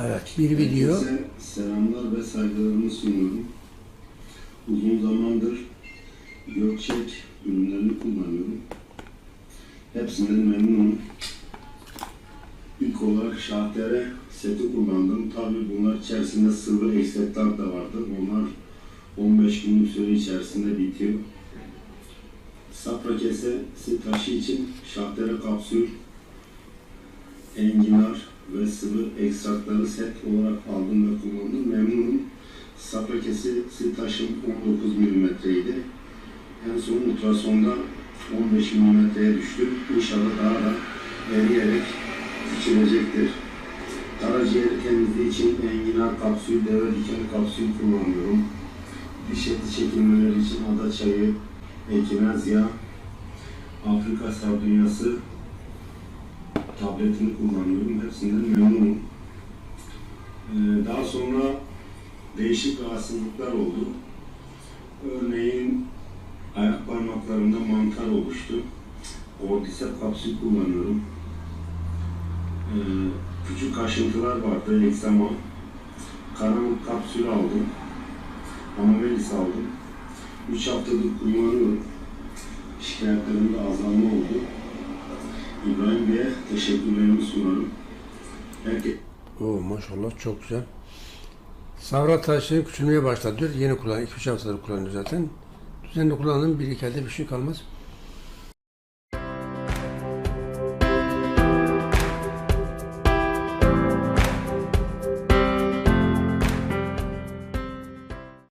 Evet, bir video. Herkese selamlar ve saygılarımı sunuyorum. Uzun zamandır Gökçek ürünlerini kullanıyorum. Hepsinden memnunum. İlk olarak Şahtere seti kullandım. Tabi bunlar içerisinde sıvı ekstraklar da vardı. Onlar 15 günlük süre içerisinde bitiyor. Safra kesesi taşı için Şahtere kapsül, enginar ve sıvı ekstrakları set olarak aldım ve kullandım. Memnunum. Safra kesesi taşım 19 milimetreydi. En son ultrasonda 15 milimetreye düştü. İnşallah daha da eriyerek dikilecektir. Karaciğeri temizliği için enginar kapsül, deve diken kapsül kullanıyorum. Diş eti çekilmeleri için ada çayı, ekinazya, Afrika sardunyası, tabletini kullanıyorum. Hepsinden memnunum. Ee, daha sonra değişik rahatsızlıklar oldu. Örneğin ayak parmaklarımda mantar oluştu. Cordyceps kapsül kullanıyorum. Ee, küçük kaşıntılar vardı, egzama. Karanlık kapsül aldım. Amavelis aldım. 3 haftadır kullanıyorum. Şikayetlerimde azalma oldu. Bey'e teşekkürlerimi sunarım. Herkese Oo, maşallah çok güzel. Savra taşı küçülmeye başladı. Yeni kullan, 2-3 haftadır kullanıyor zaten. Düzenli kullanın bir iki elde bir şey kalmaz.